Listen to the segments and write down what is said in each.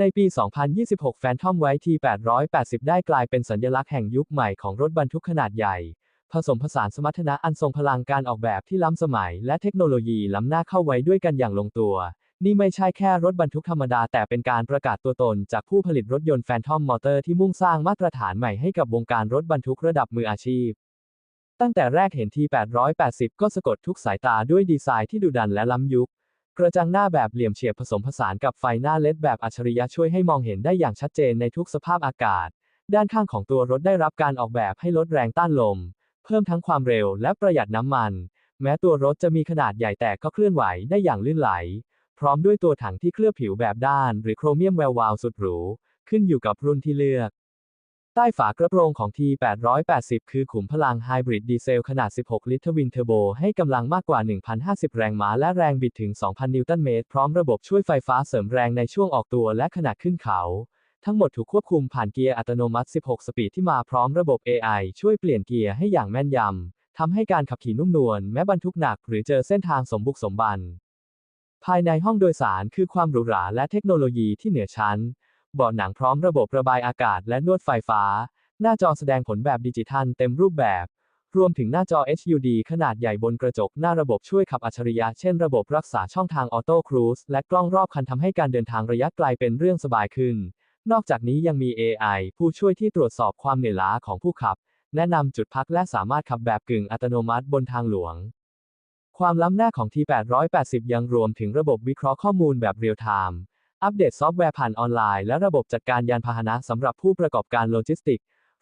ในปี 2026 Phantom White T880 ได้กลายเป็นสัญลักษณ์แห่งยุคใหม่ของรถบรรทุกขนาดใหญ่ ผสมผสานสมรรถนะอันทรงพลังการออกแบบที่ล้ำสมัย และเทคโนโลยีล้ำหน้าเข้าไว้ด้วยกันอย่างลงตัว นี่ไม่ใช่แค่รถบรรทุกธรรมดา แต่เป็นการประกาศตัวตนจากผู้ผลิตรถยนต์ Phantom Motor ที่มุ่งสร้างมาตรฐานใหม่ให้กับวงการรถบรรทุกระดับมืออาชีพ ตั้งแต่แรกเห็น T880 ก็สะกดทุกสายตาด้วยดีไซน์ที่ดุดันและล้ำยุค กระจังหน้าแบบเหลี่ยมเฉียบผสมผสานกับไฟหน้าเลดแบบอัจฉริยะช่วยให้มองเห็นได้อย่างชัดเจนในทุกสภาพอากาศ ด้านข้างของตัวรถได้รับการออกแบบให้ลดแรงต้านลม เพิ่มทั้งความเร็วและประหยัดน้ำมัน แม้ตัวรถจะมีขนาดใหญ่แต่ก็เคลื่อนไหวได้อย่างลื่นไหล พร้อมด้วยตัวถังที่เคลือบผิวแบบด้าน หรือโครเมียมแวววาวสุดหรู ขึ้นอยู่กับรุ่นที่เลือก ใต้ฝากระโปรงของ T880 คือขุมพลังไฮบริดดีเซลขนาด 16 ลิตรทวินเทอร์โบ ให้กำลังมากกว่า 1,050 แรงม้าและแรงบิดถึง 2,000 นิวตันเมตร พร้อมระบบช่วยไฟฟ้าเสริมแรงในช่วงออกตัวและขณะขึ้นเขา ทั้งหมดถูกควบคุมผ่านเกียร์อัตโนมัติ 16 สปีดที่มาพร้อมระบบ AI ช่วยเปลี่ยนเกียร์ให้อย่างแม่นยำ ทำให้การขับขี่นุ่มนวลแม้บรรทุกหนักหรือเจอเส้นทางสมบุกสมบัน ภายในห้องโดยสารคือความหรูหราและเทคโนโลยีที่เหนือชั้น เบาะหนังพร้อมระบบระบายอากาศและนวดไฟฟ้า หน้าจอแสดงผลแบบดิจิทัลเต็มรูปแบบ รวมถึงหน้าจอ HUD ขนาดใหญ่บนกระจกหน้าระบบช่วยขับอัจฉริยะ เช่นระบบรักษาช่องทางออโต้ครูซและกล้องรอบคันทำให้การเดินทางระยะไกลเป็นเรื่องสบายขึ้น นอกจากนี้ยังมี AI ผู้ช่วยที่ตรวจสอบความเหนื่อยล้าของผู้ขับ แนะนำจุดพักและสามารถขับแบบกึ่งอัตโนมัติบนทางหลวง ความล้ำหน้าของ T880 ยังรวมถึงระบบวิเคราะห์ข้อมูลแบบเรียลไทม์ อัปเดตซอฟต์แวร์ผ่านออนไลน์และระบบจัดการยานพาหนะสำหรับผู้ประกอบการโลจิสติก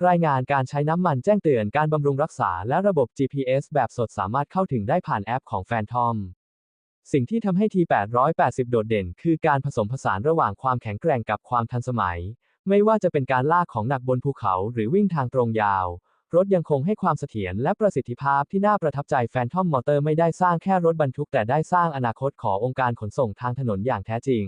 รายงานการใช้น้ำมันแจ้งเตือนการบำรุงรักษาและระบบ GPS แบบสดสามารถเข้าถึงได้ผ่านแอปของ Phantom สิ่งที่ทำให้ T880 โดดเด่น คือการผสมผสานระหว่างความแข็งแกร่งกับความทันสมัย ไม่ว่าจะเป็นการลากของหนักบนภูเขาหรือวิ่งทางตรงยาว รถยังคงให้ความเสถียรและประสิทธิภาพที่น่าประทับใจ Phantom Motor ไม่ได้สร้างแค่รถบรรทุกแต่ได้สร้างอนาคตขององค์การขนส่งทางถนนอย่างแท้จริง